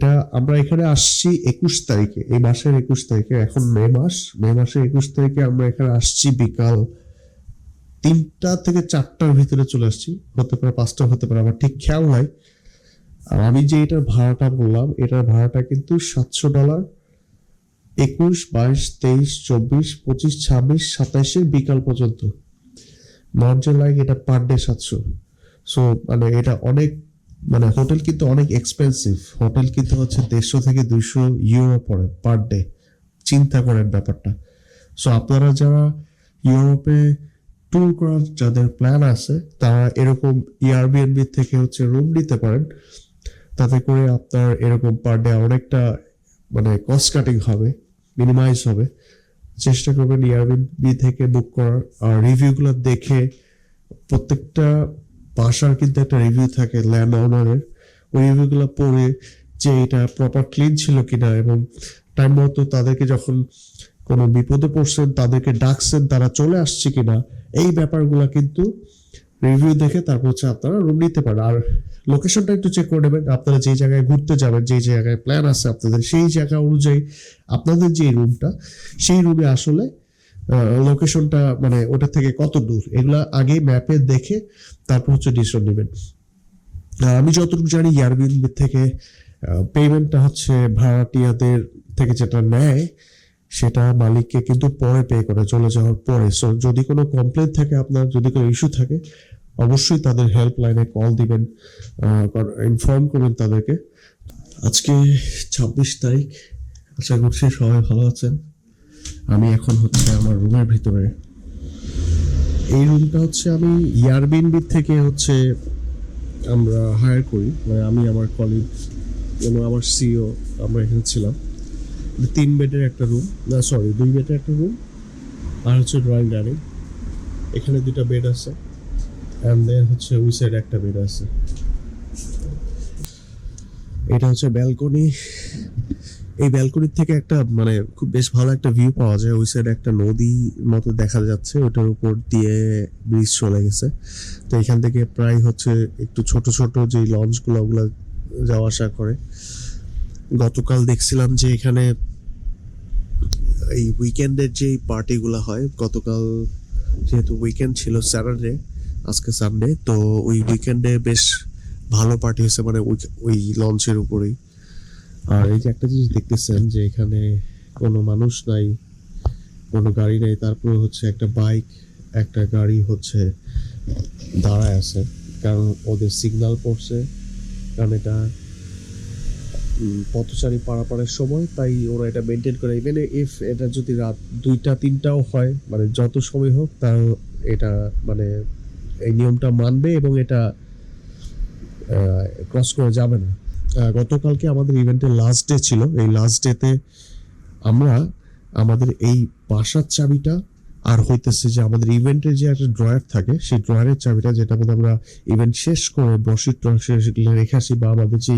এটা আমরা এখানে আসছি একুশ তারিখে, এই মাসের একুশ তারিখে, এখন মে মাস, মে মাসের একুশ তারিখে আমরা এখানে আসছি বিকাল তিনটা থেকে চারটার ভিতরে চলে আসছি, হতে পারে পাঁচটা, হতে পারে, আমার ঠিক খেয়াল নাই। আর আমি যে এটার ভাড়াটা বললাম, এটার ভাড়াটা কিন্তু সাতশো ডলার, একুশ, বাইশ, তেইশ, চব্বিশ, পঁচিশ, ছাব্বিশ, সাতাইশের বিকাল পর্যন্ত। নট লাইক এটা পার ডে সাতশো। সো মানে এটা অনেক মানে হোটেল কিন্তু অনেক এক্সপেন্সিভ হোটেল কিন্তু হচ্ছে দেড়শো থেকে দুইশো ইউরো পড়ে পার ডে চিন্তা করেন ব্যাপারটা। সো আপনারা যারা ইউরোপে ট্যুর করার যাদের প্ল্যান আছে, তারা এরকম ইয়ারবিএনবি থেকে হচ্ছে রুম নিতে পারেন। তাতে করে আপনার এরকম পার ডে অনেকটা মানে কস্ট কাটিং হবে মিনিমাইজ হবে। চেষ্টা করবেন ইয়ারবিএনবি থেকে বুক করার। আর রিভিউগুলো দেখে প্রত্যেকটা বাসার কিন্তু একটা রিভিউ থাকে ল্যান্ড ওনারের ওই রিভিউগুলো পড়ে যে এটা প্রপার ক্লিন ছিল কিনা এবং টাইম মতো তাদেরকে যখন কোনো বিপদে পড়ছেন, তাদেরকে ডাকছেন, তারা চলে আসছে কিনা, এই ব্যাপারগুলো কিন্তু রিভিউ দেখে তারপর হচ্ছে আপনারা রুম নিতে পারেন। আর লোকেশনটা একটু চেক করে নেবেন। আপনারা যে জায়গায় ঘুরতে যাবেন যে জায়গায় প্ল্যান আছে আপনাদের, সেই জায়গা অনুযায়ী আপনাদের যে রুমটা সেই রুমে আসলে লোকেশনটা মানে ওটা থেকে কত দূর? এগুলা আগে ম্যাপে দেখে তারপর হচ্ছে ডিসিশন নেবেন। আমি যতটুকু জানি ইয়ারবিন থেকে পেমেন্টটা হচ্ছে ভাড়াটিয়াদের থেকে যেটা নেয়, সেটা মালিককে কিন্তু পরে পে করে, চলে যাওয়ার পরে। সো যদি কোনো কমপ্লেন থাকে আপনার, যদি কোনো ইস্যু থাকে, অবশ্যই তাদের হেল্পলাইনে কল দিবেন ইনফর্ম করবেন তাদেরকে। আজকে ছাব্বিশ তারিখ। আশা করছি সবাই ভালো আছেন। আমি এখন হচ্ছে আমার রুমের ভিতরে। এই রুমটা হচ্ছে আমি ইয়ারবিনবি থেকে হচ্ছে আমরা হায়ার করি। মানে আমি, আমার কলিগ এবং আমার সিও আমরা এখানে ছিলাম। তিন বেডের একটা রুম না সরি দুই বেডের একটা রুম আর হচ্ছে ড্রয়িং ডাইনিং এখানে দুটা বেড আছে অ্যান্ড দেন হচ্ছে ওই সাইড একটা বেড আছে। এটা হচ্ছে ব্যালকনি এই ব্যালকনির থেকে একটা মানে খুব বেশ ভালো একটা ভিউ পাওয়া যায়। ওই সাইডে একটা নদী মতো দেখা যাচ্ছে, ওটার উপর দিয়ে ব্রিজ চলে গেছে। তো এখান থেকে প্রায় হচ্ছে একটু ছোট ছোট যে লঞ্চগুলো ওগুলো যাওয়া আসা করে। গতকাল দেখছিলাম যে এখানে এই উইকেন্ডের যে পার্টিগুলো হয়, গতকাল যেহেতু উইকেন্ড ছিল স্যাটারডে আজকে সানডে তো ওই উইকেন্ডে বেশ ভালো পার্টি হয়েছে মানে ওই- ওই লঞ্চের উপরেই। আর এই যে একটা জিনিস দেখতেছেন যে এখানে কোনো মানুষ নাই, কোনো গাড়ি নেই, তারপরে হচ্ছে একটা বাইক, একটা গাড়ি হচ্ছে দাঁড়ায় আছে, কারণ ওদের সিগন্যাল পড়ছে, কারণ এটা পথচারী পারাপারের সময়, তাই ওরা এটা মেনটেন করে। ইভেন ইফ এটা যদি রাত দুইটা, তিনটাও হয় মানে যত সময় হোক তাও এটা মানে এই নিয়মটা মানবে এবং এটা ক্রস করে যাবে না। গতকালকে আমাদের ইভেন্টের লাস্ট ডে ছিল। এই লাস্ট ডেতে আমরা আমাদের এই বাসার চাবিটা আর হইতেছে যে আমাদের ইভেন্টের যে একটা ড্রয়ার থাকে, সেই ড্রয়ারের চাবিটা যেটা মধ্যে আমরা ইভেন্ট শেষ করে বসির টসিগুলো রেখে আসি বা আমাদের যে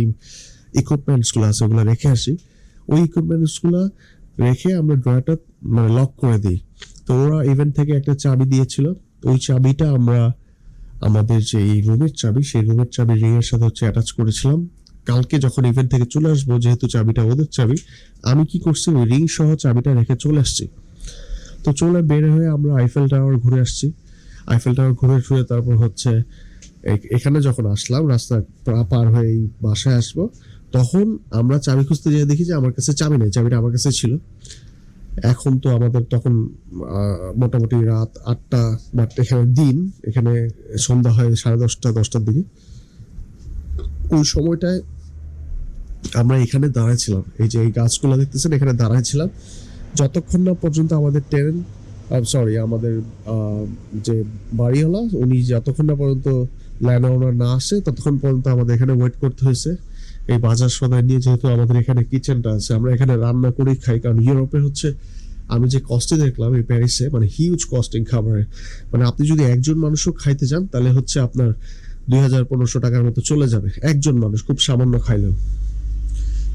ইকুইপমেন্টসগুলো আছে ওগুলো রেখে আসি, ওই ইকুইপমেন্টসগুলো রেখে আমরা ড্রয়ারটা মানে লক করে দিই। তো ওরা ইভেন্ট থেকে একটা চাবি দিয়েছিল। ওই চাবিটা আমরা আমাদের যে এই রুমের চাবি, সেই রুমের চাবি রিং এর সাথে হচ্ছে অ্যাটাচ করেছিলাম। কালকে যখন ইভেন্ট থেকে চলে আসব, যেহেতু চাবিটা ওদের চাবি, আমি কি করছি? ওই রিং সহ চাবিটা রেখে চলে আসছি। তো চলে বের হয়ে আমরা আইফেল টাওয়ার ঘুরে আসছি। আইফেল টাওয়ার ঘুরে ঘুরে তারপর হচ্ছে এখানে যখন আসলাম, রাস্তা পার হয়ে এই বাসায় আসব, তখন আমরা চাবি খুঁজতে যেয়ে দেখি যে আমার কাছে চাবি নেই, চাবিটা আমার কাছে ছিল। এখন তো আমাদের তখন মোটামুটি রাত আটটা বাট এখানে দিন, এখানে সন্ধ্যা হয় সাড়ে দশটা, দশটার দিকে। ওই সময়টায় আমরা এখানে দাঁড়াইছিলাম। এই যে এই গাছগুলো দেখতেছেন, এখানে দাঁড়াইছিলাম। যতক্ষণ না পর্যন্ত আমাদের ট্রেন সরি আমাদের যে বাড়িওয়ালা, উনি যতক্ষণ না পর্যন্ত ল্যান্ড ওনার না আসে, ততক্ষণ পর্যন্ত আমাদের এখানে ওয়েট করতে হয়েছে। এই বাজার সদাই নিয়ে যেহেতু আমাদের এখানে কিচেনটা আছে, আমরা এখানে রান্না করেই খাই। কারণ ইউরোপে হচ্ছে, আমি যে কস্টে দেখলাম এই প্যারিসে মানে হিউজ কস্টিং খাবারে। মানে আপনি যদি একজন মানুষও খাইতে যান, তাহলে হচ্ছে আপনার দুই হাজার পনেরোশো টাকার মতো চলে যাবে। একজন মানুষ, খুব সামান্য খাইলেও।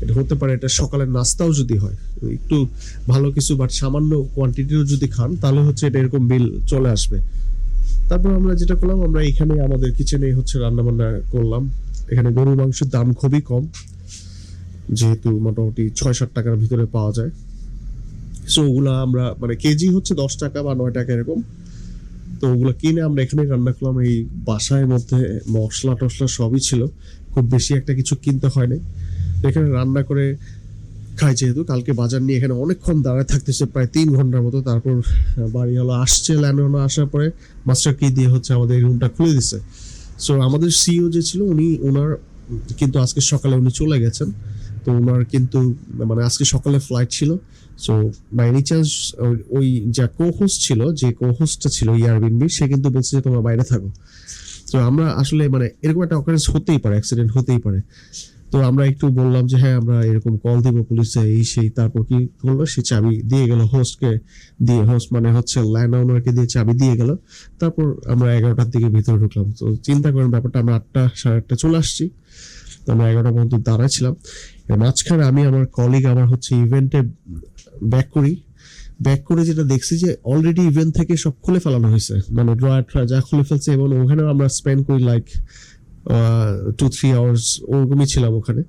এটা হতে পারে এটা সকালের নাস্তাও যদি হয়, একটু ভালো কিছু বাট সামান্য কোয়ান্টিটিও যদি খান, তাহলে হচ্ছে এটা এরকম বিল চলে আসবে। তারপর আমরা যেটা করলাম, আমরা এখানে আমাদের কিচেনে হচ্ছে রান্না বান্না করলাম। এখানে গরুর মাংসের দাম খুবই কম, যেহেতু মোটামুটি ছয় সাত টাকার ভিতরে পাওয়া যায়। সো ওগুলো আমরা মানে কেজি হচ্ছে দশ টাকা বা নয় টাকা এরকম। তো ওগুলো কিনে আমরা এখানে রান্না করলাম, এই বাসায় মধ্যে মশলা টশলা সবই ছিল। খুব বেশি একটা কিছু কিনতে হয়নি এখানে রান্না করে খাই যেহেতু, কালকে বাজার নিয়ে এখানে অনেকক্ষণ দাঁড়ায় থাকতেছে, প্রায় তিন ঘণ্টার মতো। তারপর বাড়ি হলো আসছে ল্যান্ডনে আসার পরে মাস্টার কি দিয়ে হচ্ছে আমাদের রুমটা খুলে দিছে। সো আমাদের সিও যে ছিল, উনি ওনার কিন্তু আজকে সকালে উনি চলে গেছেন। তো ওনার কিন্তু মানে আজকে সকালে ফ্লাইট ছিল। সো বাই এনি চান্স ওই যা কোহোস্ট ছিল, যে কোহোস্টটা ছিল ইয়ারবিনবি সে কিন্তু বলছে যে তোমরা বাইরে থাকো। তো আমরা আসলে মানে এরকম একটা অকারেন্স হতেই পারে অ্যাক্সিডেন্ট হতেই পারে। তো আমরা একটু বললাম যে হ্যাঁ আমরা এরকম কল দিব পুলিশে এই সেই, তারপর কি করল? সে চাবি দিয়ে গেল হোস্টকে দিয়ে হোস্ট মানে হচ্ছে ল্যান্ড ওনারকে দিয়ে চাবি দিয়ে গেল। তারপর আমরা এগারোটার দিকে ভিতরে ঢুকলাম। তো চিন্তা করেন ব্যাপারটা, আমরা আটটা, সাড়ে আটটা চলে আসছি। তো আমরা এগারোটা পর্যন্ত দাঁড়াইছিলাম এর মাঝখানে আমি, আমার কলিগ আমার হচ্ছে ইভেন্টে ব্যাক করি। ব্যাক করে যেটা দেখছি যে অলরেডি ইভেন্ট থেকে সব খুলে ফেলানো হয়েছে। মানে ড্রয়ার যা খুলে ফেলছে, এবং ওখানেও আমরা স্পেন্ড করি লাইক টু থ্রি আওয়ার্স ওরকমই ছিলাম ওখানে।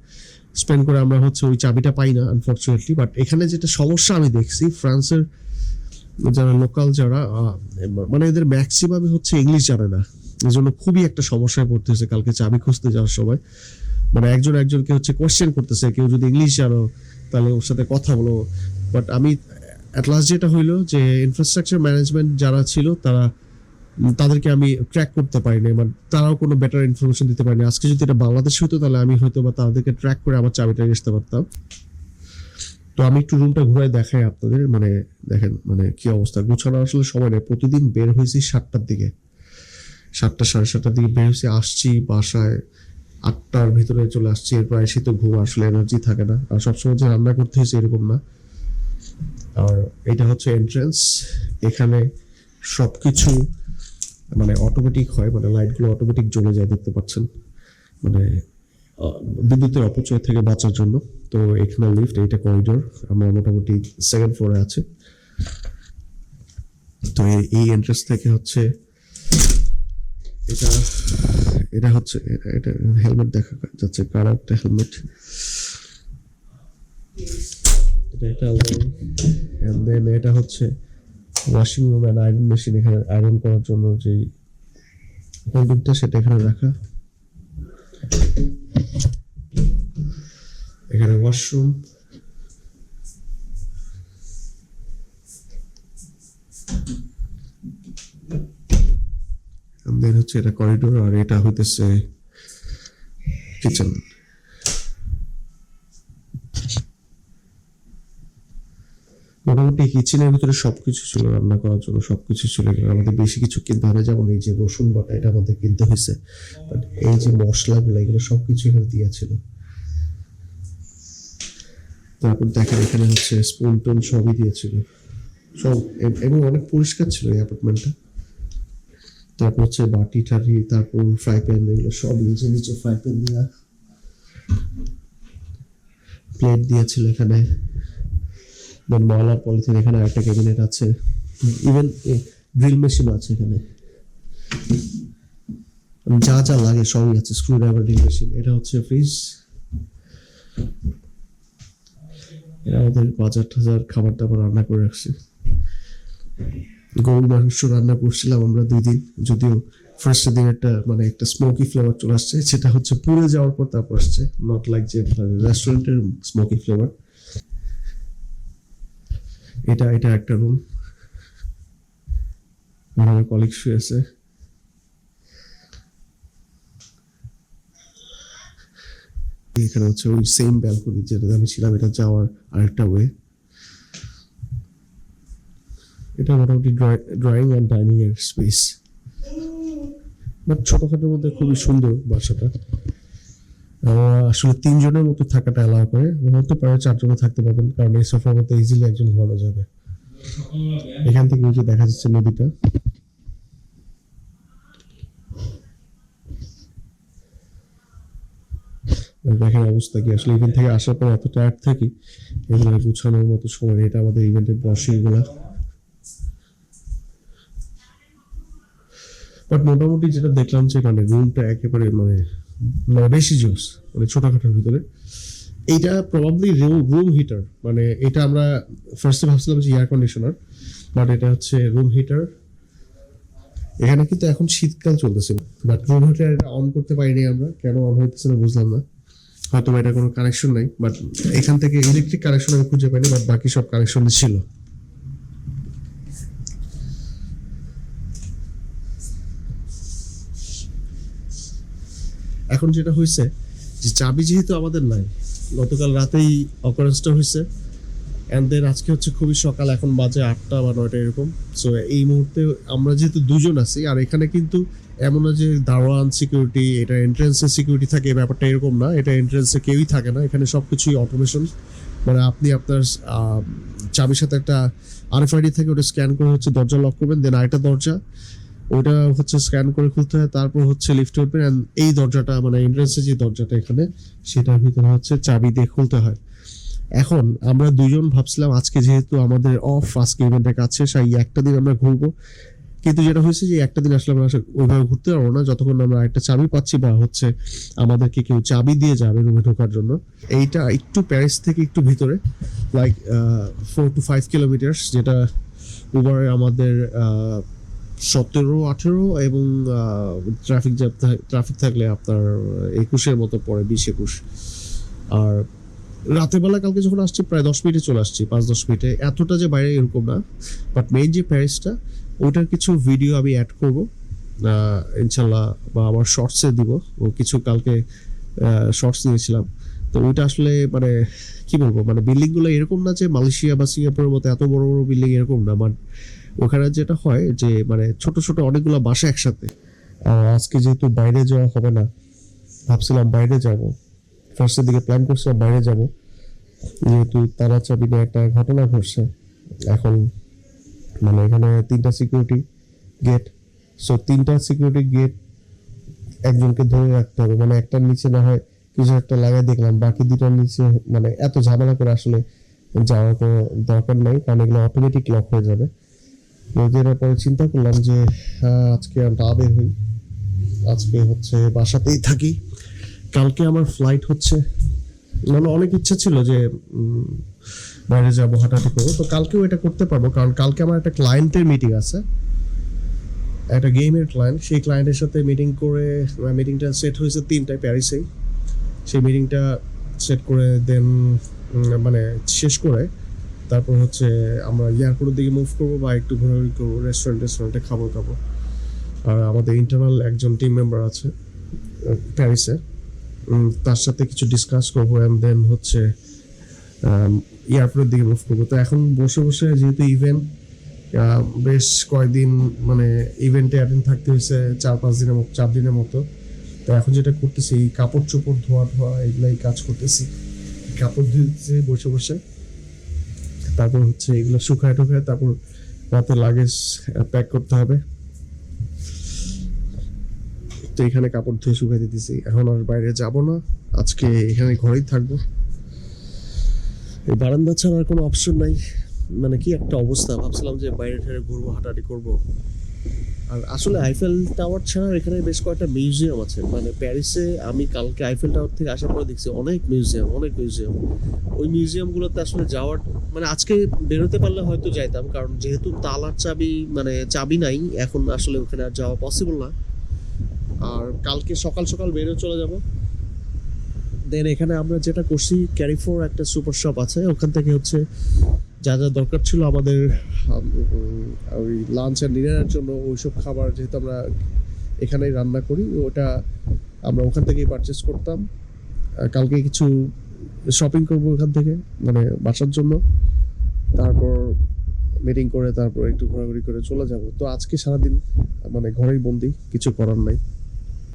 স্পেন্ড করে আমরা হচ্ছে ওই চাবিটা পাই না আনফর্চুনেটলি বাট এখানে যেটা সমস্যা আমি দেখছি, ফ্রান্সের যারা লোকাল যারা মানে এদের ম্যাক্সিমামই হচ্ছে ইংলিশ জানে না। এই জন্য খুবই একটা সমস্যায় পড়তে হয়েছে কালকে চাবি খুঁজতে যাওয়ার সময়। মানে একজন একজনকে হচ্ছে কোয়েশ্চেন করতেছে, কেউ যদি ইংলিশ জানো, তাহলে ওর সাথে কথা বলো। বাট আমি অ্যাট লাস্ট যেটা হইল যে ইনফ্রাস্ট্রাকচার ম্যানেজমেন্ট যারা ছিল, তারা তাদেরকে আমি ট্র্যাক করতে পারিনি মানে তারাও কোনো বেটার ইনফরমেশন দিতে পারিনি। আজকে যদি এটা বাংলাদেশ হতো তাহলে আমি হয়তো বা তাদেরকে ট্র্যাক করে আমার চাবিটা আসতে পারতাম। তো আমি একটু রুমটা ঘুরে দেখাই আপনাদের মানে দেখেন মানে কি অবস্থা। গুছানো আসলে সময় নেই। প্রতিদিন বের হয়েছি সাতটার দিকে। সাতটা, সাড়ে সাতটার দিকে বের হয়েছি, আসছি বাসায়। আটটার ভিতরে চলে আসছি, এরপর এসে তো ঘুম, আসলে এনার্জি থাকে না। আর সবসময় যে রান্না করতে হয়েছে এরকম না। আর এটা হচ্ছে এন্ট্রেন্স এখানে সবকিছু মানে অটোমেটিক হয় মানে লাইটগুলো অটোমেটিক জ্বলে যায়, দেখতে পাচ্ছেন। মানে বিদ্যুতের অপচয় থেকে বাঁচার জন্য। তো এখানে লিফট এইটা করিডোর আমরা মোটামুটি সেকেন্ড ফ্লোরে আছে। তো এই- এন্ট্রেন্স থেকে হচ্ছে, এটা এটা হচ্ছে, এটা- এটা হেলমেট দেখা যাচ্ছে কার একটা হেলমেট এটা এন্ড দেন এটা হচ্ছে washing room and iron machine এখানে আয়রন করার জন্য যেই হোল্ডিংটা সেটা এখানে রাখা। এখানে ওয়াশরুম দেন হচ্ছে এটা করিডোর আর এটা হইতেছে কিচেন মোটামুটি কিচেনের ভিতরে সবকিছু ছিল, রান্না করার জন্য সবকিছু ছিল। আমাদের বেশি কিছু কিনতে হয় যেমন এই যে রসুন বাটা, এটা আমাদের কিনতে হয়েছে। বাট এই যে মশলাগুলো, এগুলো সবকিছু এখানে দেওয়া ছিল। তারপর দেখেন এখানে হচ্ছে স্পুন টুন সবই দিয়েছিল সব এবং অনেক পরিষ্কার ছিল এই অ্যাপার্টমেন্টটা তারপর হচ্ছে বাটি টাটি, তারপর ফ্রাই প্যান এগুলো সব নিচে নিচে ফ্রাই প্যান দেওয়া প্লেট দিয়েছিল এখানে। দেন ময়লার পলিথিন এখানে একটা ক্যাবিনেট আছে। ইভেন ড্রিল মেশিন আছে এখানে। যা যা লাগে সবই আছে স্ক্রু ড্রাইভার ড্রিল মেশিন এটা হচ্ছে ফ্রিজ এটা আমাদের বাজার টাজার খাবার দাবার রান্না করে রাখছি। গরুর মাংস রান্না করছিলাম আমরা দুই দিন, যদিও ফার্স্ট দিন একটা মানে একটা স্মোকি ফ্লেভার চলে আসছে। সেটা হচ্ছে পুড়ে যাওয়ার পর তারপর আসছে নট লাইক যে রেস্টুরেন্টের স্মোকি ফ্লেভার এটা এটা একটা রুম আমার কলিগ শুয়েছে এখানে হচ্ছে ওই সেম ব্যালকনি যেটাতে আমি ছিলাম, এটা যাওয়ার আরেকটা ওয়ে এটা মোটামুটি ড্রয়িং অ্যান্ড ডাইনিং এর স্পেস বাট ছোটখাটোর মধ্যে খুবই সুন্দর বাসাটা। আসলে তিনজনের মতো থাকাটা অ্যালাউ করে হতে পারে চারজনে থাকতে পারবেন, কারণ এই সোফার মধ্যে ইজিলি একজন ঘুমানো যাবে। এখান থেকে যে দেখা যাচ্ছে নদীটা। দেখেন অবস্থা কি, আসলে ইভেন্ট থেকে আসার পর এত থাকি এগুলো গুছানোর মতো সময় এটা আমাদের ইভেন্টের ব্রশিং বাট মোটামুটি যেটা দেখলাম যে মানে রুমটা একেবারে মানে মানে বেশি জোস মানে ছোটখাটোর ভিতরে, এইটা প্রবাবলি রুম হিটার মানে এটা আমরা ফার্স্টে ভাবছিলাম যে এয়ার কন্ডিশনার বাট এটা হচ্ছে রুম হিটার এখানে কিন্তু এখন শীতকাল চলতেছে বাট রুম হিটার এটা অন করতে পারিনি আমরা, কেন অন হইতেছে না বুঝলাম না। হয়তো এটা কোনো কানেকশন নাই বাট এখান থেকে ইলেকট্রিক কানেকশন আমি খুঁজে পাইনি বাট বাকি সব কানেকশন ছিল। এখন যেটা হয়েছে যে চাবি যেহেতু আমাদের নাই, গতকাল রাতেই অকারেন্সটা হয়েছে অ্যান্ড দেন আজকে হচ্ছে খুবই সকাল, এখন বাজে আটটা বা নয়টা এরকম সো এই মুহূর্তে আমরা যেহেতু দুজন আছি, আর এখানে কিন্তু এমন না যে দারোয়ান সিকিউরিটি এটা এন্ট্রেন্সে সিকিউরিটি থাকে, এই ব্যাপারটা এরকম না, এটা এন্ট্রেন্সে কেউই থাকে না, এখানে সব কিছুই অটোমেশন মানে আপনি আপনার চাবির সাথে একটা আরএফআইডি থেকে ওটা স্ক্যান করে হচ্ছে দরজা লক করবেন দেন আরেকটা দরজা ওটা হচ্ছে স্ক্যান করে খুলতে হয়, তারপর হচ্ছে লিফটে উঠবেন and এই দরজাটা মানে এন্ট্রেন্সে যে দরজাটা এখানে, সেটার ভিতরে হচ্ছে চাবি দিয়ে খুলতে হয়। এখন আমরা দুজন ভাবছিলাম, আজকে যেহেতু আমাদের অফ আজকে ইভেন্টের কাছে সেই একটা দিন আমরা ঘুরবো। কিন্তু যেটা হয়েছে যে একটা দিন আসলে আমরা ওইভাবে ঘুরতে পারব না, যতক্ষণ আমরা একটা চাবি পাচ্ছি বা হচ্ছে আমাদেরকে কেউ চাবি দিয়ে যাবে রুমে ঢোকার জন্য। এইটা একটু প্যারিস থেকে একটু ভিতরে like four to five kilometres যেটা উবারে আমাদের সতেরো, আঠেরো এবং ট্রাফিক জ্যাম ট্রাফিক থাকলে আপনার একুশের মতো পড়ে, বিশ একুশ। আর রাতের বেলা কালকে যখন আসছি, প্রায় দশ মিনিটে চলে আসছি, পাঁচ, দশ মিনিটে। এতটা যে বাইরে এরকম না বাট মেইন যে প্যারিসটা ওটার কিছু ভিডিও আমি অ্যাড করব। ইনশাল্লাহ, বা আমার শর্টসে দিব। ও কিছু কালকে শর্টস দিয়েছিলাম তো ওইটা আসলে মানে কি বলব মানে বিল্ডিংগুলো এরকম না যে মালয়েশিয়া বা সিঙ্গাপুরের মতো এত বড় বড় বিল্ডিং এরকম না বাট ওখানে যেটা হয় যে মানে ছোট ছোট অনেকগুলো বাসা একসাথে। আর আজকে যেহেতু বাইরে যাওয়া হবে না, ভাবছিলাম বাইরে যাব। ফার্স্টের দিকে প্ল্যান করছিলাম বাইরে যাব। যেহেতু তারা চাবি নিয়ে একটা ঘটনা ঘটছে, এখন মানে এখানে তিনটা সিকিউরিটি গেট সো তিনটা সিকিউরিটি গেট একজনকে ধরে রাখতে হবে। মানে একটার নিচে না হয় কিছু একটা লাগাই দেখলাম, বাকি দুটার নিচে মানে এত ঝামেলা করে আসলে যাওয়ার কোনো দরকার নাই, কারণ এগুলো অটোমেটিক লক হয়ে যাবে। তো পরে চিন্তা করলাম যে আহ, আজকে আর না বের হই। আজকে হচ্ছে বাসাতেই থাকি। কালকে আমার ফ্লাইট হচ্ছে। মানে অনেক ইচ্ছা ছিল যে বাইরে যাব হাঁটাহাঁটি করব। তো কালকেও এটা করতে পারব। কারণ কালকে আমার একটা ক্লায়েন্টের মিটিং আছে। একটা গেমের ক্লায়েন্ট সেই ক্লায়েন্টের সাথে মিটিং করে মিটিংটা সেট হয়েছে তিনটায় প্যারিসেই সেই মিটিংটা সেট করে দেন মানে শেষ করে তারপর হচ্ছে আমরা এয়ারপোর্টের দিকে মুভ করব বা একটু ঘোরাঘুরি করব রেস্টুরেন্ট রেস্টুরেন্টে খাব খাব আর আমাদের ইন্টারনাল একজন টিম মেম্বার আছে, প্যারিসে। তার সাথে কিছু ডিসকাস করব অ্যান্ড দেন হচ্ছে এয়ারপোর্টের দিকে মুভ করব। তো এখন বসে বসে যেহেতু ইভেন্ট বেশ কয়েকদিন মানে ইভেন্টে অ্যাটেন্ড থাকতে হয়েছে, চার পাঁচ দিনের মতো, চার দিনের মতো। তো এখন যেটা করতেছি কাপড় চোপড় ধোয়া ধোয়া এগুলাই কাজ করতেছি। কাপড় ধুতে বসে বসে। তারপর হচ্ছে এগুলো শুকায় টুকায় তারপর রাতে লাগেজ প্যাক করতে হবে। তো এখানে কাপড় ধুয়ে শুকাই দিতেছি। এখন আর বাইরে যাব না। আজকে এখানে ঘরেই থাকব। এই বারান্দা ছাড়া আর কোনো অপশন নাই। মানে কি একটা অবস্থা। ভাবছিলাম যে বাইরে ঠেরে ঘুরবো, হাঁটাহাঁটি করব। আর আসলে আইফেল টাওয়ার ছাড়া এখানে বেশ কয়েকটা মিউজিয়াম আছে। মানে প্যারিসে আমি কালকে আইফেল টাওয়ার থেকে আসার পরে দেখছি অনেক মিউজিয়াম অনেক মিউজিয়াম ওই মিউজিয়ামগুলোতে আসলে যাওয়ার মানে আজকে বেরোতে পারলে হয়তো যাইতাম, কারণ যেহেতু তালার চাবি মানে চাবি নাই, এখন আসলে ওখানে আর যাওয়া পসিবল না। আর কালকে সকাল সকাল বেরো চলে যাব। দেন এখানে আমরা যেটা করছি ক্যারিফোর একটা সুপার শপ আছে। ওখান থেকে হচ্ছে যা যা দরকার ছিল আমাদের ওই লাঞ্চ আর ডিনারের জন্য ওইসব খাবার যেহেতু আমরা এখানেই রান্না করি, ওটা আমরা ওখান থেকেই পারচেস করতাম। কালকে কিছু শপিং করব ওখান থেকে মানে বাসার জন্য। তারপর মিটিং করে তারপর একটু ঘোরাঘুরি করে চলে যাব। তো আজকে সারাদিন মানে ঘরেই বন্দি, কিছু করার নাই।